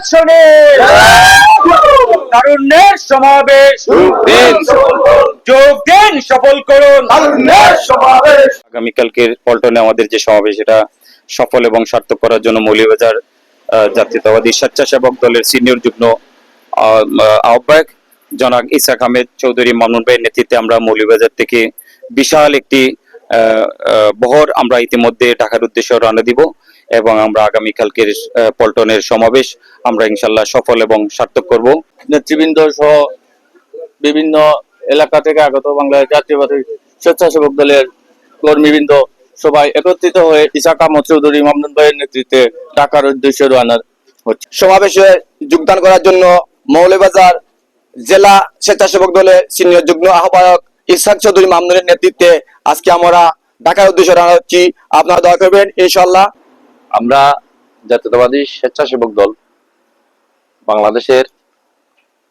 আসনে তারুণ্যের সমাবেশ। যোগ দিন। যোগ দিন সফল করুন। আগামীকালকের পল্টনে আমাদের যে সমাবেশ এটা সফল এবং সার্থক করার জন্য মৌলিবাজার জাতীয়তাবাদী স্বেচ্ছাসেবক দলের সিনিয়র যুগ্ম আহ, আহ্বায়ক জনাক ইসাক আহমেদ চৌধুরী মামুন ভাইয়ের নেতৃত্বে আমরা মৌলিবাজার থেকে বিশাল একটি আহ, আহ, বহর আমরা ইতিমধ্যে ঢাকার উদ্দেশ্যে রওনা দিব। এবং আমরা আগামীকালকের পল্টনের সমাবেশ আমরা ইনশাল্লাহ সফল এবং সার্থক করব। নেতৃবৃন্দ সহ বিভিন্ন এলাকা থেকে আগত বাংলাদেশ জাতীয়বাদী স্বেচ্ছাসেবক দলের কর্মীবৃন্দ সবাই একত্রিত হয়ে ইসাক আহমদ চৌধুরী মামুন ভাইয়ের নেতৃত্বে ঢাকার উদ্দেশ্যে রওনা হচ্ছে। সমাবেশে যোগদান করার জন্য মৌলবাজার জেলা স্বেচ্ছাসেবক দলের সিনিয়র যুগ্ম আহ্বায়ক ইসহাক চৌধুরী মামনুরের নেতৃত্বে আজকে আমরা ঢাকার উদ্দেশ্যে রওনা হচ্ছি। আপনারা দয়া করবেন ইনশাল্লাহ আমরা জাতীয়তাবাদী স্বেচ্ছাসেবক দল বাংলাদেশের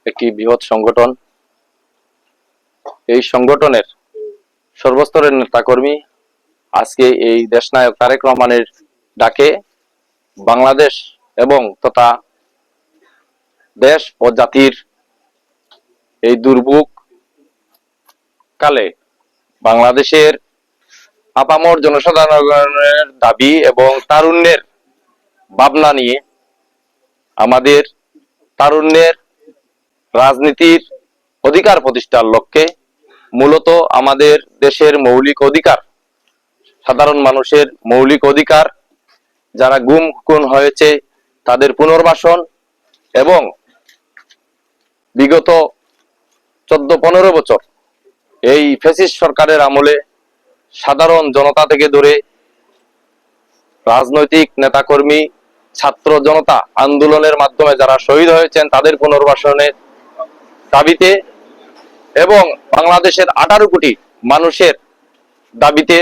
একটি বৃহৎ সংগঠন। এই সংগঠনের সর্বস্তরের নেতাকর্মী আজকে এই দেশনায়ক তারেক রহমানের ডাকে বাংলাদেশ এবং তথা দেশ ও জাতির এই দুর্ভোগ কালে বাংলাদেশের আপামর জনসাধারণের দাবি এবং তারুণ্যের ভাবনা নিয়ে আমাদের তারুণ্যের রাজনীতির অধিকার প্রতিষ্ঠার লক্ষ্যে মূলত আমাদের দেশের মৌলিক অধিকার, সাধারণ মানুষের মৌলিক অধিকার, যারা গুম খুন হয়েছে তাদের পুনর্বাসন এবং বিগত চোদ্দ পনেরো বছর এই ফেসিস সরকারের আমলে সাধারণ জনতা থেকে ধরে রাজনৈতিক নেতাকর্মী, ছাত্র জনতা আন্দোলনের মাধ্যমে যারা শহীদ হয়েছেন, তাদের পুনর্বাসনের দাবিতে এবং বাংলাদেশের আঠারো কোটি মানুষের দাবিতে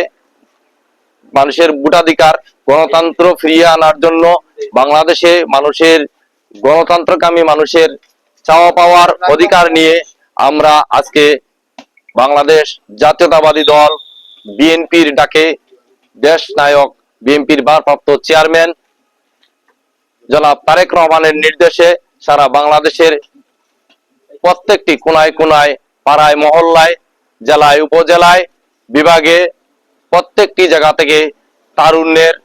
মানুষের ভোটাধিকার গণতন্ত্র ফিরিয়ে আনার জন্য বাংলাদেশে মানুষের গণতন্ত্রকামী মানুষের চাওয়া পাওয়ার অধিকার নিয়ে আমরা আজকে বাংলাদেশ জাতীয়তাবাদী দল বিএনপির ডাকে দেশ নায়ক, বিএনপির ভারপ্রাপ্ত চেয়ারম্যান জনাব তারেক রহমানের নির্দেশে সারা বাংলাদেশের প্রত্যেকটি কোনায় কোনায়, পাড়ায়, মহল্লায়, জেলায়, উপজেলায়, বিভাগে প্রত্যেকটি জায়গা থেকে তারুণ্যের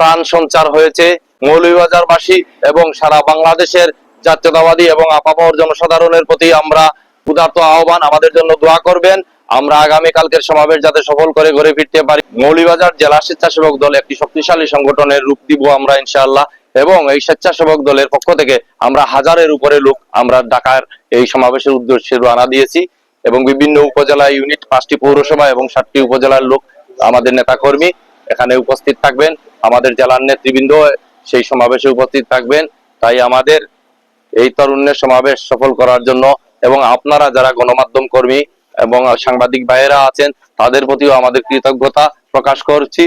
প্রাণ সঞ্চার হয়েছে। মৌলভীবাজারবাসী এবং সারা বাংলাদেশের জাতীয়তাবাদী এবং আপামর জনসাধারণের প্রতি আমরা উদার্ত আহ্বান। আমাদের জন্য দোয়া করবেন। আমরা আগামী কালকের সমাবেশ যাতে সফল করে ঘুরে ফিরতে পারি। মৌলভীবাজার জেলা স্বেচ্ছাসেবক দল একটি শক্তিশালী সংগঠনের রূপ দিব আমরা ইনশাআল্লাহ, এবং এই স্বেচ্ছাসেবক দলের পক্ষ থেকে আমরা হাজারের উপরে লোক আমরা ঢাকার এই সমাবেশের উদ্দেশ্যে রওনা দিয়েছি, এবং বিভিন্ন উপজেলা ইউনিট, পাঁচটি পৌরসভা এবং সাতটি উপজেলার লোক আমাদের নেতাকর্মী এখানে উপস্থিত থাকবেন। আমাদের জেলার নেতৃবৃন্দ সেই সমাবেশে উপস্থিত থাকবেন। তাই আমাদের এই তরুণের সমাবেশ সফল করার জন্য, এবং আপনারা যারা গণমাধ্যম কর্মী এবং সাংবাদিক ভাইয়েরা আছেন তাদের প্রতিও আমাদের কৃতজ্ঞতা প্রকাশ করছি।